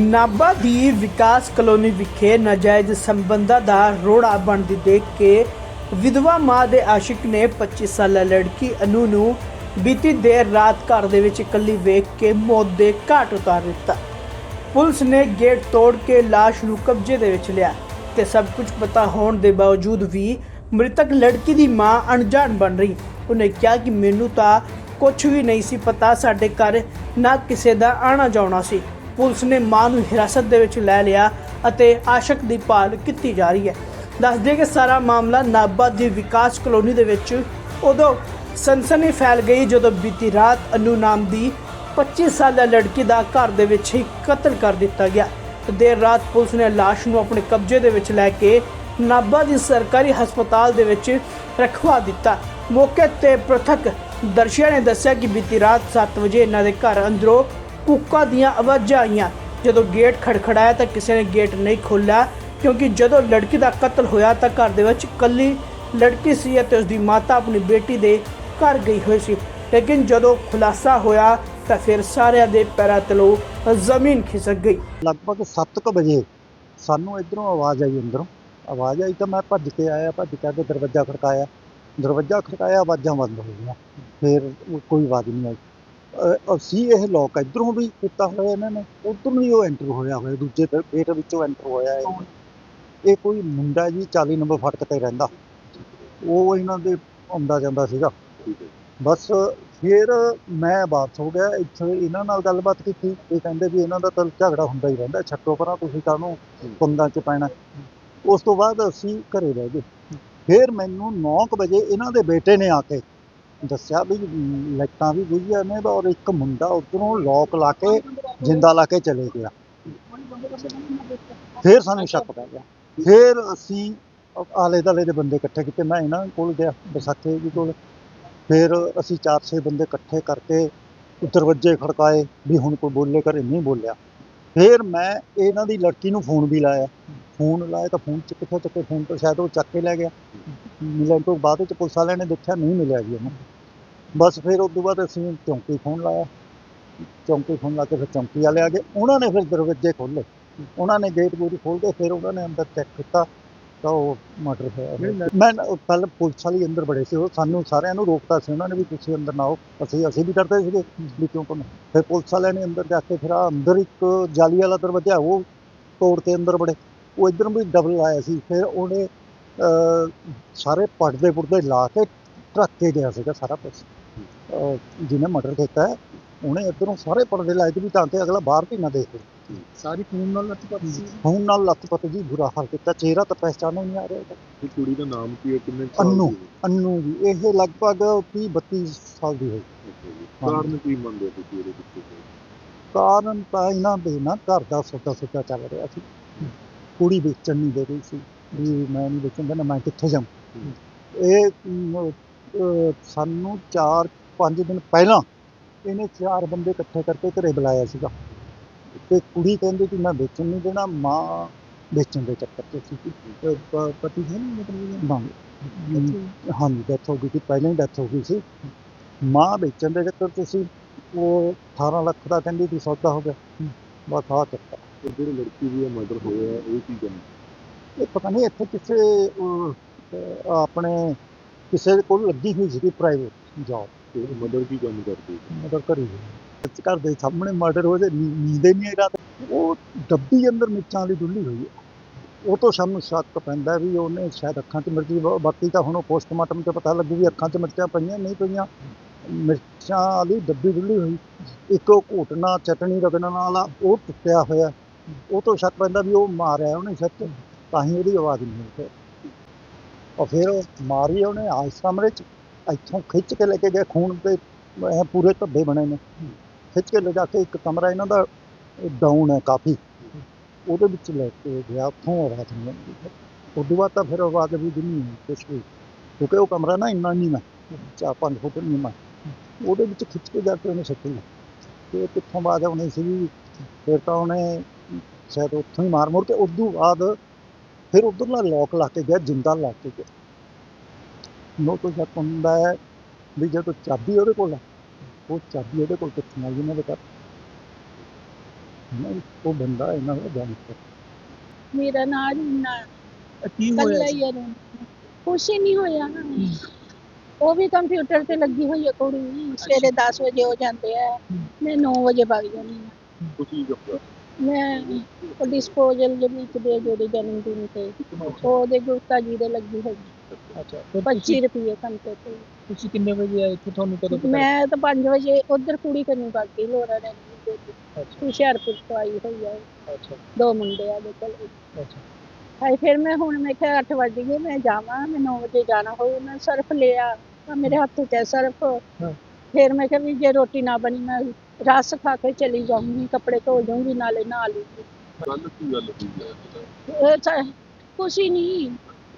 ਨਾਭਾ ਦੀ ਵਿਕਾਸ colony ਵਿਖੇ ਨਾਜਾਇਜ਼ ਸੰਬੰਧਾਂ ਦਾ ਰੋੜਾ ਬਣਦੀ ਦੇਖ ਕੇ ਵਿਧਵਾ ਮਾਂ ਦੇ ਆਸ਼ਿਕ ਨੇ 25 ਸਾਲਾ ਲੜਕੀ ਅਨੂ ਨੂੰ ਬੀਤੀ ਦੇਰ ਰਾਤ ਘਰ ਦੇ ਵਿੱਚ ਇਕੱਲੀ ਵੇਖ ਕੇ ਮੌਤ ਦੇ ਘਾਟ ਉਤਾਰ ਦਿੱਤਾ। ਪੁਲਿਸ ਨੇ ਗੇਟ ਤੋੜ ਕੇ ਲਾਸ਼ ਨੂੰ ਕਬਜ਼ੇ ਦੇ ਵਿੱਚ ਲਿਆ ਤੇ ਸਭ ਕੁਝ ਪਤਾ ਹੋਣ ਦੇ ਬਾਵਜੂਦ ਵੀ ਮ੍ਰਿਤਕ ਲੜਕੀ ਦੀ ਮਾਂ ਅਣਜਾਣ ਬਣ ਰਹੀ। ਉਹਨੇ ਕਿਹਾ ਕਿ ਮੈਨੂੰ ਤਾਂ ਕੁਝ ਵੀ ਨਹੀਂ ਸੀ ਪਤਾ, ਸਾਡੇ ਘਰ ਨਾ ਕਿਸੇ ਦਾ ਆਣਾ ਜਾਣਾ ਸੀ। ਪੁਲਿਸ ਨੇ ਮਾਂ ਨੂੰ ਹਿਰਾਸਤ ਦੇ ਵਿੱਚ ਲੈ ਲਿਆ ਅਤੇ ਆਸ਼ਕ ਦੀ ਭਾਲ ਕੀਤੀ ਜਾ ਰਹੀ ਹੈ। ਦੱਸ ਦਈਏ ਕਿ ਸਾਰਾ ਮਾਮਲਾ ਨਾਭਾ ਦੀ ਵਿਕਾਸ ਕਲੋਨੀ ਦੇ ਵਿੱਚ ਉਦੋਂ ਸਨਸਨੀ ਫੈਲ ਗਈ ਜਦੋਂ ਬੀਤੀ ਰਾਤ ਅਨੂ ਨਾਮ ਦੀ 25 ਸਾਲਾ ਲੜਕੀ ਦਾ ਘਰ ਦੇ ਵਿੱਚ ਹੀ ਕਤਲ ਕਰ ਦਿੱਤਾ ਗਿਆ। ਤੇ ਦੇਰ ਰਾਤ ਪੁਲਿਸ ਨੇ ਲਾਸ਼ ਨੂੰ ਆਪਣੇ ਕਬਜ਼ੇ ਦੇ ਵਿੱਚ ਲੈ ਕੇ ਨਾਭਾ ਦੀ ਸਰਕਾਰੀ ਹਸਪਤਾਲ ਦੇ ਵਿੱਚ ਰਖਵਾ ਦਿੱਤਾ। ਮੌਕੇ ਤੇ ਪ੍ਰਥਕ ਦਰਸ਼ੀਆਂ ਨੇ ਦੱਸਿਆ ਕਿ ਬੀਤੀ ਰਾਤ 7 ਵਜੇ ਇਹਨਾਂ ਦੇ ਘਰ ਅੰਦਰੋਂ ਕੁੱਕਾ ਦੀਆਂ ਆਵਾਜ਼ਾਂ ਆਈਆਂ। ਜਦੋਂ ਗੇਟ ਖੜਖੜਾਇਆ ਤਾਂ ਕਿਸੇ ਨੇ ਗੇਟ ਨਹੀਂ ਖੋਲ੍ਹਿਆ, ਕਿਉਂਕਿ ਜਦੋਂ ਲੜਕੀ ਦਾ ਕਤਲ ਹੋਇਆ ਤਾਂ ਘਰ ਦੇ ਵਿੱਚ ਇਕੱਲੀ ਲੜਕੀ ਸੀ ਅਤੇ ਉਸ ਦੀ ਮਾਤਾ ਆਪਣੀ ਬੇਟੀ ਦੇ ਘਰ ਗਈ ਹੋਈ ਸੀ। ਲੇਕਿਨ ਜਦੋਂ ਖੁਲਾਸਾ ਹੋਇਆ ਤਾਂ ਫਿਰ ਸਾਰਿਆਂ ਦੇ ਪੈਰਾਂ ਤਲੋਂ ਜ਼ਮੀਨ ਖਿਸਕ ਗਈ। ਲਗਭਗ 7:00 ਵਜੇ ਸਾਨੂੰ ਇਧਰੋਂ ਆਵਾਜ਼ ਆਈ ਅੰਦਰੋਂ। ਆਵਾਜ਼ ਆਈ ਤਾਂ ਮੈਂ ਭੱਜ ਕੇ ਆਇਆ, ਭੱਜ ਕੇ ਆ ਕੇ ਦਰਵਾਜ਼ਾ ਖੜਕਾਇਆ। ਦਰਵਾਜ਼ਾ ਖੜਕਾਇਆ, ਆਵਾਜ਼ਾਂ ਬੰਦ ਹੋ ਗਈਆਂ। ਫਿਰ ਕੋਈ ਆਵਾਜ਼ ਨਹੀਂ ਆਈ। ਅ- ਅਸੀਂ ਇਹ ਲੋਕ ਇਧਰੋਂ ਵੀ ਕੀਤਾ ਹੋਇਆ ਇਹਨਾਂ ਨੇ, ਉਧਰੋਂ ਵੀ ਉਹ ਐਂਟਰ ਹੋਇਆ ਹੋਇਆ, ਦੂਜੇ ਗੇਟ ਵਿੱਚੋਂ ਐਂਟਰ ਹੋਇਆ ਇਹ। ਇਹ ਕੋਈ ਮੁੰਡਾ ਜੀ 40 ਨੰਬਰ ਫਟਕ ਤੇ ਰਹਿੰਦਾ। ਉਹ ਇਹਨਾਂ ਦੇ ਆਉਂਦਾ ਜਾਂਦਾ ਸੀਗਾ। ਬਸ ਫਿਰ ਮੈਂ ਵਾਪਸ ਹੋ ਗਿਆ, ਇੱਥੇ ਇਹਨਾਂ ਨਾਲ ਗੱਲਬਾਤ ਕੀਤੀ। ਇਹ ਕਹਿੰਦੇ ਵੀ ਇਹਨਾਂ ਦਾ ਤਾਂ ਝਗੜਾ ਹੁੰਦਾ ਹੀ ਰਹਿੰਦਾ ਛੱਟੋ ਪਰਾਂ ਤੁਸੀਂ ਕਾਹਨੂੰ ਪੰਗਾਂ 'ਚ ਪੈਣਾ। ਉਸ ਤੋਂ ਬਾਅਦ ਅਸੀਂ ਘਰੇ ਰਹਿ ਗਏ। ਫਿਰ ਮੈਨੂੰ 9:00 ਵਜੇ ਇਹਨਾਂ ਦੇ ਬੇਟੇ ਨੇ ਆ ਕੇ ਦੱਸਿਆ ਵੀ ਲਾਈਟਾਂ ਵੀ ਬੁਝੀਆਂ ਨੇ ਔਰ ਇੱਕ ਮੁੰਡਾ ਉਧਰੋਂ ਲੋਕ ਲਾ ਕੇ ਜਿੰਦਾ ਲਾ ਕੇ ਚਲੇ ਗਿਆ। ਫਿਰ ਸਾਨੂੰ ਸ਼ੱਕ ਪੈ ਗਿਆ। ਫਿਰ ਅਸੀਂ ਆਲੇ ਦਾਲੇ ਦੇ ਬੰਦੇ ਇਕੱਠੇ ਕੀਤੇ। ਮੈਂ ਇਹਨਾਂ ਕੋਲ ਗਿਆ, ਵਿਸਾਖੇ ਜੀ ਕੋਲ। ਫਿਰ ਅਸੀਂ ਚਾਰ ਛੇ ਬੰਦੇ ਇਕੱਠੇ ਕਰਕੇ ਦਰਵਾਜ਼ੇ ਖੜਕਾਏ ਵੀ ਹੁਣ ਕੋਈ ਬੋਲੇ ਕਰੇ ਨਹੀਂ ਬੋਲਿਆ। ਫਿਰ ਮੈਂ ਇਹਨਾਂ ਦੀ ਲੜਕੀ ਨੂੰ ਫੋਨ ਵੀ ਲਾਇਆ। ਫੋਨ ਲਾਇਆ ਤਾਂ ਫੋਨ ਚ ਕਿੱਥੋਂ ਚੱਕੇ? ਫੋਨ ਤੋਂ ਸ਼ਾਇਦ ਉਹ ਚੱਕ ਕੇ ਲੈ ਗਿਆ। ਮਿਲਣ ਤੋਂ ਬਾਅਦ ਵਿੱਚ ਪੁਲਿਸ ਵਾਲਿਆਂ ਨੇ ਦੇਖਿਆ ਨਹੀਂ ਮਿਲਿਆ ਜੀ ਉਹਨੂੰ ਬਸ ਫਿਰ ਉਸ ਤੋਂ ਬਾਅਦ ਅਸੀਂ ਚੌਂਕੀ ਫੋਨ ਲਾਇਆ। ਚੌਂਕੀ ਫੋਨ ਲਾ ਕੇ ਫਿਰ ਚੌਂਕੀ ਵਾਲੇ ਆ ਗਏ। ਉਹਨਾਂ ਨੇ ਫਿਰ ਦਰਵਾਜ਼ੇ ਖੋਲ੍ਹੇ। ਉਹਨਾਂ ਨੇ ਗੇਟ ਗੂਟ ਖੋਲ੍ਹ ਕੇ ਫਿਰ ਉਹਨਾਂ ਨੇ ਅੰਦਰ ਚੈੱਕ ਕੀਤਾ ਤਾਂ ਉਹ ਮਰਡਰ ਹੋਇਆ। ਮੈਂ ਪਹਿਲਾਂ ਪੁਲਿਸ ਵਾਲੀ ਅੰਦਰ ਬੜੇ ਸੀ। ਉਹ ਸਾਨੂੰ ਸਾਰਿਆਂ ਨੂੰ ਰੋਕਤਾ ਸੀ। ਉਹਨਾਂ ਨੇ ਵੀ ਤੁਸੀਂ ਅੰਦਰ ਨਾ ਆਓ। ਅਸੀਂ ਅਸੀਂ ਵੀ ਡਰਦੇ ਸੀਗੇ ਵੀ ਕਿਉਂ ਕਰਨਾ ਫਿਰ ਪੁਲਿਸ ਵਾਲਿਆਂ ਨੇ ਅੰਦਰ ਜਾ ਕੇ ਫਿਰ ਆਹ ਅੰਦਰ ਇੱਕ ਜਾਲੀ ਵਾਲਾ ਦਰਵਾਜ਼ਾ ਉਹ ਤੋੜ ਕੇ ਅੰਦਰ ਬੜੇ ਉਹ ਇੱਧਰ ਵੀ ਡਬਲ ਆਇਆ ਸੀ। ਫਿਰ ਉਹਨੇ ਸਾਰੇ ਪਰਦੇ ਪੁਰਦੇ ਲਾ ਕੇ ਢੱਕ ਕੇ ਗਿਆ ਸੀਗਾ ਸਾਰਾ ਕੁਝ ਜਿਹਨੇ ਮਰਡਰ ਕੀਤਾ ਉਹਨੇ ਇੱਧਰੋਂ ਸਾਰੇ ਪਰਦੇ ਲਾਏ ਸੀ ਵੀ ਤਾਂ ਕਿ ਅਗਲਾ ਬਾਹਰ ਵੀ ਨਾ ਦੇਖੇ ਸਾਰੀ ਖੂਨ ਨਾਲ ਲੱਤਪੱਤ ਸੀ ਹੁਣ ਨਾਲ ਲੱਤ ਜੀ ਬੁਰਾ ਹਾਲ ਕੀਤਾ ਚਿਹਰਾ ਤਾਂ ਪਹਿਚਾਨੋ ਨਹੀਂ ਆ ਰਿਹਾ ਇਹਦਾ। ਇਹ ਕੁੜੀ ਦਾ ਨਾਮ ਕੀ ਹੈ ਕਿੰਨੇ ਸਾਲ ਅੰਨੂ। ਅੰਨੂ ਜੀ ਇਹ ਲਗਭਗ 30 32 ਸਾਲ ਦੀ ਹੋਈ। ਕਾਰਨ ਕੀ ਮੰਨਦੇ ਹੋ ਤੁਸੀਂ ਇਹਦੇ ਪਿੱਛੇ? ਕਾਰਨ ਤਾਂ ਇਹਨਾਂ ਦੇ ਨਾ ਘਰ ਦਾ ਸੌਦਾ ਸੌਦਾ ਚੱਲ ਰਿਹਾ ਸੀ ਕੁੜੀ ਵੇਚਣ ਨਹੀਂ ਦੇ ਰਹੀ ਸੀ ਵੀ ਮੈਂ ਨਹੀਂ ਵੇਚਣ ਦੇਣਾ ਮੈਂ ਕਿੱਥੇ ਜਾਵਾਂ? ਇਹ ਅਹ, ਸਾਨੂੰ 4-5 ਦਿਨ ਪਹਿਲਾਂ ਇਹਨੇ ਚਾਰ ਬੰਦੇ ਇਕੱਠੇ ਕਰਕੇ ਘਰੇ ਬੁਲਾਇਆ ਸੀਗਾ। ਤੇ ਕੁੜੀ ਕਹਿੰਦੀ ਕਿ ਮੈਂ ਵੇਚਣ ਨਹੀਂ ਦੇਣਾ ਮਾਂ ਵੇਚਣ ਦੇ ਚੱਕਰ 'ਚ ਸੀ ਤੇ ਪ- ਪਤੀ ਹੈ ਨਹੀਂ ਮਤਲਬ ਹਾਂ। ਹਾਂਜੀ ਡੈਥ ਹੋ ਗਈ ਸੀ ਪਹਿਲਾਂ ਹੀ ਡੈਥ ਹੋ ਗਈ ਸੀ। ਮਾਂ ਵੇਚਣ ਦੇ ਚੱਕਰ 'ਚ ਸੀ ਉਹ 18 ਲੱਖ ਦਾ ਕਹਿੰਦੀ ਸੀ ਸੌਦਾ ਹੋ ਗਿਆ। ਬਸ ਆ ਚੱਕਰ। ਜਿਹੜੀ ਲੜਕੀ ਦੀ ਮਰਡਰ ਹੋਇਆ ਇਹ ਕੀ ਗੱਲ? ਇਹ ਪਤਾ ਨਹੀਂ ਇੱਥੇ ਕਿਸੇ ਅਹ, ਆਪਣੇ ਕਿਸੇ ਦੇ ਕੋਲ ਲੱਗੀ ਹੋਈ ਸੀ ਪ੍ਰਾਈਵੇਟ ਜੌਬ ਤੇ ਮਦਰ ਕੀ ਕੰਮ ਕਰਦੀ? ਮਦਰ ਕਰੀ ਘਰ ਦੇ ਸਾਹਮਣੇ ਮਰਡਰ ਹੋ ਜੇ ਨੀਂਦੇ ਨਹੀਂ ਆਈ ਰਾਤ ਉਹ ਡੱਬੀ ਅੰਦਰ ਮਿਰਚਾਂ ਵਾਲੀ ਡੁੱਲੀ ਹੋਈ ਹੈ। ਉਹ ਤੋਂ ਸਾਨੂੰ ਸ਼ੱਕ ਪੈਂਦਾ ਵੀ ਉਹਨੇ ਸ਼ਾਇਦ ਅੱਖਾਂ 'ਚ ਮਿਰਚੀ ਬ- ਬਾਕੀ ਤਾਂ ਹੁਣ ਉਹ ਪੋਸਟਮਾਰਟਮ ਤੇ ਪਤਾ ਲੱਗੂ ਵੀ ਅੱਖਾਂ 'ਚ ਮਿਰਚਾਂ ਪਈਆਂ ਨਹੀਂ ਪਈਆਂ। ਮਿਰਚਾਂ ਵਾਲੀ ਡੱਬੀ ਡੁੱਲੀ ਹੋਈ। ਇੱਕ ਉਹ ਘੋਟਣਾ ਚਟਣੀ ਰਗੜਨ ਵਾਲਾ ਉਹ ਟੁੱਟਿਆ ਹੋਇਆ। ਉਹ ਤੋਂ ਸ਼ੱਕ ਪੈਂਦਾ ਵੀ ਉਹ ਮਾਰਿਆ ਉਹਨੇ ਸੱਚ ਤਾਂ ਹੀ ਉਹਦੀ ਆਵਾਜ਼ ਨਹੀਂ ਹੋਈ ਫਿਰ। ਔਰ ਫਿਰ ਉਹ ਮਾਰੀ ਉਹਨੇ ਆਸ ਕਮਰੇ 'ਚ, ਇੱਥੋਂ ਖਿੱਚ ਕੇ ਲੈ ਕੇ ਗਏ, ਖੂਨ ਦੇ ਪੂਰੇ ਧੱਬੇ ਬਣੇ ਨੇ। ਖਿੱਚ ਕੇ ਲਿਜਾ ਕੇ ਇੱਕ ਕਮਰਾ ਇਹਨਾਂ ਦਾ ਡਾਊਨ ਹੈ ਕਾਫੀ। ਉਹਦੇ ਵਿੱਚ ਲੈ ਕੇ ਗਿਆ, ਉੱਥੋਂ ਆਵਾਜ਼ ਨਹੀਂ ਆਉਂਦੀ। ਉਦੋਂ ਬਾਅਦ ਤਾਂ ਫਿਰ ਆਵਾਜ਼ ਵੀ ਨਹੀਂ ਹੋਈ ਕੁਛ ਵੀ। ਕਿਉਂਕਿ ਉਹ ਕਮਰਾ ਨਾ ਇੰਨਾ ਨਹੀਂ ਮੈਂ ਚਾਰ ਪੰਜ ਫੁੱਟ ਨਹੀਂ ਮੈਂ ਉਹਦੇ ਵਿੱਚ ਖਿੱਚ ਕੇ ਜਾ ਕੇ ਉਹਨੇ ਸੱਟੀ ਤੇ ਕਿੱਥੋਂ ਆਵਾਜ਼ ਆਉਣੀ ਸੀ ਫਿਰ ਤਾਂ ਉਹਨੇ ਸ਼ਾਇਦ ਉੱਥੋਂ ਹੀ ਮਾਰ ਮੁਰ ਕੇ, ਉਦੋਂ ਬਾਅਦ ਫਿਰ ਉਧਰਲਾ ਲੋਕ ਲਾ ਕੇ ਗਿਆ ਜਿੰਦਾ ਲਾ ਕੇ ਗਿਆ। ਨੋ ਤੋਂ ਸ਼ੱਕ ਹੁੰਦਾ ਹੈ ਵੀ ਜਦੋਂ ਚਾਬੀ ਉਹਦੇ ਕੋਲ ਆ ਉਹ ਚਾਬੀ ਉਹਦੇ ਕੋਲ ਕਿੱਥੋਂ ਆਈ ਇਹਨਾਂ ਦੇ ਘਰ? ਨਹੀਂ ਉਹ ਬੰਦਾ ਇਹਨਾਂ ਦਾ ਜਾਣਦਾ ਮੇਰਾ ਨਾਂ। ਨਾ ਕੀ ਹੋਇਆ ਹੀ ਹੈ ਕੁਛ ਹੀ ਨਹੀਂ ਹੋਇਆ ਉਹ ਵੀ ਕੰਪਿਊਟਰ ਤੇ ਲੱਗੀ ਹੋਈ ਹੈ ਕੁੜੀ। ਸਵੇਰੇ 10 ਵਜੇ ਹੋ ਜਾਂਦੇ ਆ। ਮੈਂ 9 ਵਜੇ ਵਗ ਜਾਂਦੀ ਹਾਂ ਮੈਂ ਉਹ ਡਿਸਪੋਜ਼ਲ ਦੇ ਵਿੱਚ ਦੇ ਜਿਹੜੇ ਜਨਮ ਦਿਨ ਤੇ ਉਹਦੇ ਗੁਰਤਾ ਜੀ ਦੇ ਲੱਗੀ ਹੋਈ। ਅੱਛਾ ਫਿਰ 25 ਰੁਪਏ ਘੰਟੇ ਤੇ ਤੁਸੀਂ ਕਿੰਨੇ ਵਜੇ ਆਏ ਇੱਥੇ? ਤੁਹਾਨੂੰ ਕਦੋਂ ਪਤਾ ਮੈਂ ਤਾਂ 5 ਵਜੇ ਉਧਰ ਕੁੜੀ ਕਰਨੀ ਬਾਕੀ ਲੋਰਾ ਰਹਿ ਗਈ ਅੱਛਾ। ਹੁਸ਼ਿਆਰਪੁਰ ਤੋਂ ਆਈ ਹੋਈ ਹੈ ਅੱਛਾ। ਦੋ ਮੁੰਡੇ ਆ ਦੇ ਕੋਲ। ਅੱਛਾ। ਹਾਏ ਫਿਰ ਮੈਂ ਹੁਣ ਮੈਂ ਕਿਹਾ 8 ਵਜ ਗਏ ਮੈਂ ਜਾਵਾਂ ਮੈਂ 9 ਵਜੇ ਜਾਣਾ ਹੋਊ ਮੈਂ ਸਰਫ ਲਿਆ। ਤਾਂ ਮੇਰੇ ਹੱਥ 'ਚ ਹੈ ਸਰਫ। ਹਾਂ। ਫਿਰ ਮੈਂ ਕਿਹਾ ਵੀ ਜੇ ਰੋਟੀ ਨਾ ਬਣੀ ਮੈਂ ਰਸ ਖਾ ਕੇ ਚਲੀ ਜਾਊਂਗੀ ਕੱਪੜੇ ਧੋ ਜਾਊਂਗੀ ਨਾਲੇ ਨਹਾ ਲੂੰਗੀ ਕੱਲ ਕੀ ਗੱਲ ਹੋਈ ਹੈ ਇਹ ਤਾਂ ਕੁਛ ਹੀ ਨਹੀਂ।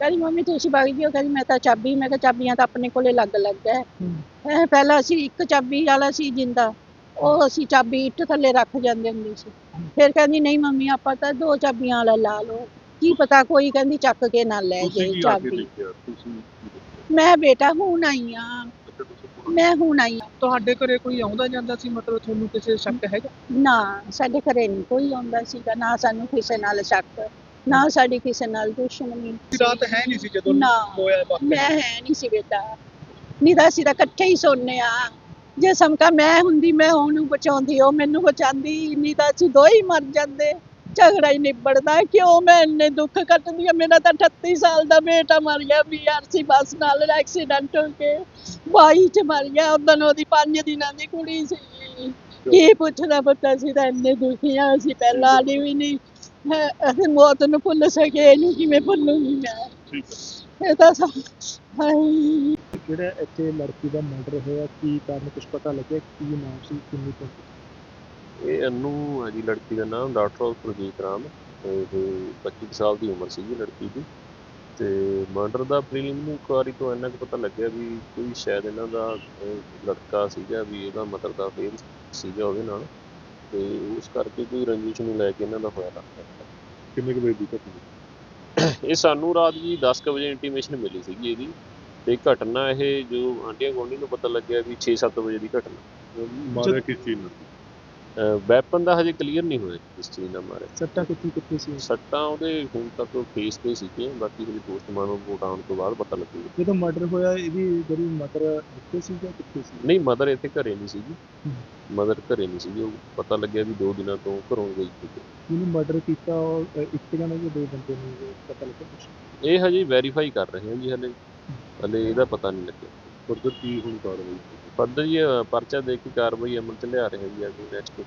ਕਹਿੰਦੀ ਮੰਮੀ ਤੁਸੀਂ ਵਗ ਜਿਓ ਕਹਿੰਦੀ ਮੈਂ ਤਾਂ ਚਾਬੀ ਮੈਂ ਕਿਹਾ ਚਾਬੀਆਂ ਤਾਂ ਆਪਣੇ ਕੋਲੇ ਲੱਗ ਲੱਗ ਹੈ। ਹੂੰ। ਇਹ ਪਹਿਲਾਂ ਅਸੀਂ ਇੱਕ ਚਾਬੀ ਵਾਲਾ ਸੀ ਜਿੰਦਾ ਉਹ ਅਸੀਂ ਚਾਬੀ ਇੱਟ ਥੱਲੇ ਰੱਖ ਜਾਂਦੇ ਹੁੰਦੇ ਸੀ। ਫਿਰ ਕਹਿੰਦੀ ਨਹੀਂ ਮੰਮੀ ਆਪਾਂ ਤਾਂ ਦੋ ਚਾਬੀਆਂ ਵਾਲਾ ਲਾ ਲਓ। ਕੀ ਪਤਾ ਕੋਈ ਕਹਿੰਦੀ ਚੱਕ ਕੇ ਨਾ ਲੈ ਤੁਸੀਂ ਜਾਏ ਕੀ ਆ ਕੇ ਚਾਬੀ। ਦੇਖਿਆ? ਤੁਸੀਂ ਕੀ ਦੇਖਿਆ? ਮੈਂ ਬੇਟਾ ਹੁਣ ਆਈ ਆ ਮੈਂ ਹੁਣ ਆਈ ਆਂ। ਤੁਹਾਡੇ ਘਰੇ ਕੋਈ ਆਉਂਦਾ ਜਾਂਦਾ ਸੀ? ਮਤਲਬ ਤੁਹਾਨੂੰ ਕਿਸੇ ਸ਼ੱਕ ਹੈਗਾ? ਨਾ ਸਾਡੇ ਘਰੇ ਨਹੀਂ ਕੋਈ ਆਉਂਦਾ ਸੀਗਾ। ਨਾ ਸਾਨੂੰ ਕਿਸੇ ਨਾਲ ਸ਼ੱਕ ਨਾ ਸਾਡੀ ਕਿਸੇ ਨਾਲ ਦੁਸ਼ਮਣੀ ਰਾਤ ਹੈ ਨਹੀਂ ਸੀ ਜਦੋਂ ਨਾ। ਹੋਇਆ ਵਾਕਿਆ? ਮੈਂ ਹੈ ਨਹੀਂ ਸੀ ਬੇਟਾ। ਨਹੀਂ ਤਾਂ ਅਸੀਂ ਤਾਂ ਇਕੱਠੇ ਹੀ ਸੋਨੇ ਆ ਜੇ ਸਮਕਾ ਮੈਂ ਹੁੰਦੀ ਮੈਂ ਉਹਨੂੰ ਬਚਾਉਂਦੀ ਉਹ ਮੈਨੂੰ ਬਚਾਉਂਦੀ ਨਹੀਂ ਤਾਂ ਅਸੀਂ ਦੋ ਹੀ ਮਰ ਜਾਂਦੇ। ਝਗੜਾ ਹੀ ਨਿਬੜਦਾ ਕਿਉਂ ਮੈਂ ਇੰਨੇ ਦੁੱਖ ਕੱਟਦੀ ਆ ਮੇਰਾ ਤਾਂ 38 ਸਾਲ ਦਾ ਬੇਟਾ ਮਰ ਗਿਆ ਬੀਆਰਸੀ ਬੱਸ ਨਾਲ ਐਕਸੀਡੈਂਟ ਹੋ ਕੇ। 22 ਚ ਮਰ ਗਿਆ ਉਦੋਂ ਉਹਦੀ 5 ਦਿਨਾਂ ਦੀ ਕੁੜੀ ਸੀ। ਕੀ ਪੁੱਛਦਾ ਪੁੱਤਾ ਸੀ ਤਾਂ ਇੰਨੇ ਦੁਖੀ ਆ ਅਸੀਂ ਪਹਿਲਾਂ ਵਾਲੀ ਵੀ ਨਹੀਂ। ਅਸੀਂ ਮੌਤ ਨੂੰ ਭੁੱਲ ਸਕੇ ਇਹਨੂੰ ਕਿਵੇਂ ਭੁੱਲੂਗੀ ਮੈਂ? ਇਹ ਤਾਂ ਹਾਏ। ਜਿਹੜਾ ਇੱਥੇ ਲੜਕੀ ਦਾ ਮਰਡਰ ਹੋਇਆ? ਕੀ ਕਾਰਨ ਕੁਝ ਪਤਾ ਲੱਗਿਆ? ਕੀ ਨਾਮ ਸੀ? ਕਿੰਨੀ ਕੁ ਇਹ ਅਨੂ ਹੈ ਜੀ ਲੜਕੀ ਦਾ ਨਾਮ ਡਾਕਟਰ ਸੁਰਜੀਤ ਰਾਮ। ਤੇ ਇਹ 25 ਕੁ ਸਾਲ ਦੀ ਉਮਰ ਸੀਗੀ ਲੜਕੀ ਦੀ। ਤੇ ਮਰਡਰ ਦਾ ਪ੍ਰੀਲਿਮਿਨਰੀ ਇਨਕੁਆਰੀ ਤੋਂ ਇੰਨਾ ਕੁ ਪਤਾ ਲੱਗਿਆ ਵੀ ਕੋਈ ਸ਼ਾਇਦ ਇਹਨਾਂ ਦਾ ਲੜਕਾ ਸੀਗਾ ਵੀ ਇਹਦਾ ਮਦਰ ਦਾ ਫੇਰ ਸੀਗਾ ਉਹਦੇ ਨਾਲ। ਤੇ ਉਸ ਕਰਕੇ ਕੋਈ ਰੰਜਿਸ਼ ਨੂੰ ਲੈ ਕੇ ਇਹਨਾਂ ਦਾ ਹੋਇਆ। ਲੱਗਦਾ ਕਿੰਨੇ ਕੁ ਵਜੇ ਦੀ ਘਟਨਾ? ਇਹ ਸਾਨੂੰ ਰਾਤ ਜੀ 10 ਕੁ ਵਜੇ ਇੰਟੀਮੇਸ਼ਨ ਮਿਲੀ ਸੀਗੀ ਇਹਦੀ। ਤੇ ਘਟਨਾ ਇਹ ਜੋ ਆਂਡੀਆਂ ਗੁਆਂਢੀ ਨੂੰ ਪਤਾ ਲੱਗਿਆ ਵੀ 6-7 ਵਜੇ ਦੀ ਘਟਨਾ। ਮਾਰਿਆ ਕਿਸ ਚੀਜ਼ ਨਾਲ? ਵੈਪਨ ਦਾ ਹਜੇ ਕਲੀਅਰ ਨਹੀਂ ਹੋਇਆ ਕਿਸ ਚੀਜ਼ ਨਾਲ ਮਾਰਿਆ ਸੱਟਾਂ ਕਿੱਥੇ ਕਿੱਥੇ ਸੀ? ਸੱਟਾਂ ਉਹਦੇ ਹੁਣ ਤੱਕ ਫੇਸ ਤੇ ਸੀਗੀਆਂ ਬਾਕੀ ਹਜੇ ਪੋਸਟਮਾਰਟਮ ਰਿਪੋਰਟ ਆਉਣ ਤੋਂ ਬਾਅਦ ਪਤਾ ਲੱਗੂਗਾ ਜਦੋਂ ਮਰਡਰ ਹੋਇਆ ਇਹਦੀ ਜਿਹੜੀ ਮਦਰ ਕਿੱਥੇ ਸੀ ਜਾਂ ਕਿੱਥੇ ਸੀ? ਨਹੀਂ ਮਦਰ ਇੱਥੇ ਘਰੇ ਨਹੀਂ ਸੀਗੀ। ਮਦਰ ਘਰੇ ਨਹੀਂ ਸੀਗੀ ਉਹ ਪਤਾ ਲੱਗਿਆ ਵੀ ਦੋ ਦਿਨਾਂ ਤੋਂ ਘਰੋਂ ਗਈ ਸੀ। ਜਿਹਨੇ ਮਰਡਰ ਕੀਤਾ ਉਹ ਇੱਕ ਜਣਾ ਜਾਂ ਦੋ ਬੰਦੇ ਨੇ ਪਤਾ ਲੱਗਿਆ ਇਹ ਹਜੇ ਵੈਰੀਫਾਈ ਕਰ ਰਹੇ ਹਾਂ ਜੀ ਹਲੇ। ਹਲੇ ਇਹਦਾ ਪਤਾ ਨਹੀਂ ਲੱਗਿਆ। ਫਰਦਰ ਕੀ ਹੁਣ ਕਾਰਵਾਈ ਫਰਦਰ ਜੀ ਪਰਚਾ ਦੇ ਕੇ ਕਾਰਵਾਈ ਅਮਲ ਚ ਲਿਆ ਰਹੇ ਹਾਂ ਜੀ ਅੱਗੇ ਨੈਕਸਟ